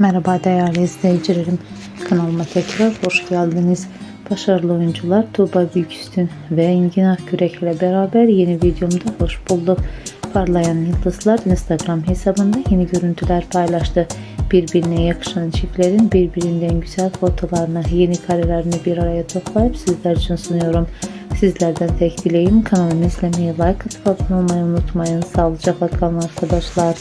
Merhaba değerli izleyicilerim. Kanalıma tekrar hoş geldiniz. Başarılı oyuncular Tuğba Büyüküstün ve Engin Akgürek ile beraber yeni videomda hoş bulduk. Parlayan Yıldızlar Instagram hesabında yeni görüntüler paylaştı. Birbirine yakışan çiftlerin birbirinden güzel fotolarını, yeni karelerini bir araya toplayıp sizler için sunuyorum. Sizlerden tek dileğim kanalımı izlemeyi, like atıp abone olmayı unutmayın. Sağlıcakla kalın arkadaşlar.